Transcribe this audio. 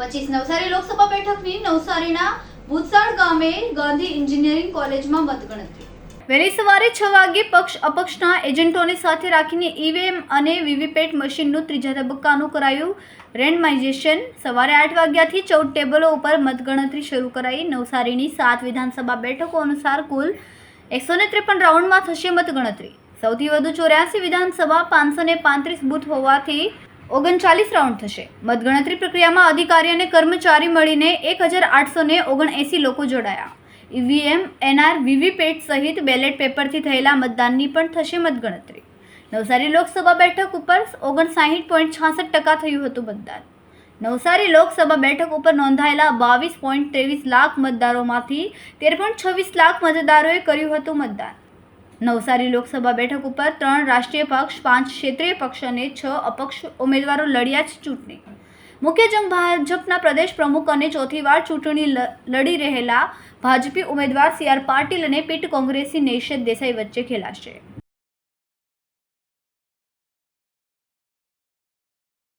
પચીસ નવસારી લોકસભા બેઠકની નવસારીના ભૂતસાળ ગામે ગાંધી એન્જિનિયરિંગ કોલેજમાં મતગણતરી. વહેલી સવારે છ વાગે પક્ષ અપક્ષના એજન્ટોને સાથે રાખીને ઈવીએમ અને વીવીપેટ મશીનનું ત્રીજા તબક્કાનું કરાયું રેન્ડમાઇઝેશન. સવારે આઠ વાગ્યાથી ચૌદ ટેબલો ઉપર મતગણતરી શરૂ કરાઈ. નવસારીની સાત વિધાનસભા બેઠકો અનુસાર કુલ એકસો ને ત્રેપન રાઉન્ડમાં થશે મતગણતરી. સૌથી વધુ ચોર્યાસી વિધાનસભા, પાંચસો ને પાંત્રીસ બૂથ હોવાથી ઓગણચાલીસ રાઉન્ડ થશે. મતગણતરી પ્રક્રિયામાં અધિકારી અને કર્મચારી મળીને એક હજાર આઠસો ને ઓગણએંસી લોકો જોડાયા. ઈવીએમ, એનઆર વીવીપેટ સહિત બેલેટ પેપરથી થયેલા મતદાનની પણ થશે મતગણતરી. નવસારી લોકસભા બેઠક ઉપર ઓગણસાહીઠ પોઈન્ટ છાસઠ ટકા થયું હતું મતદાન. નવસારી લોકસભા બેઠક ઉપર નોંધાયેલા બાવીસ પોઈન્ટ ત્રેવીસ લાખ મતદારોમાંથી તેર પોઈન્ટ છવ્વીસ લાખ મતદારોએ કર્યું હતું મતદાન. નવસારી લોકસભા બેઠક ઉપર ત્રણ રાષ્ટ્રીય પક્ષ, પાંચ ક્ષેત્રીય પક્ષ અને છ અપક્ષ ઉમેદવારો લડ્યા છે ચૂંટણી. મુખ્ય જંગ ભાજપના પ્રદેશ પ્રમુખ અને ચોથી વાર ચૂંટણી લડી રહેલા ભાજપી ઉમેદવાર સી આર પાટીલ અને પીટ કોંગ્રેસી નૈશદ દેસાઈ વચ્ચે ખેલાશે.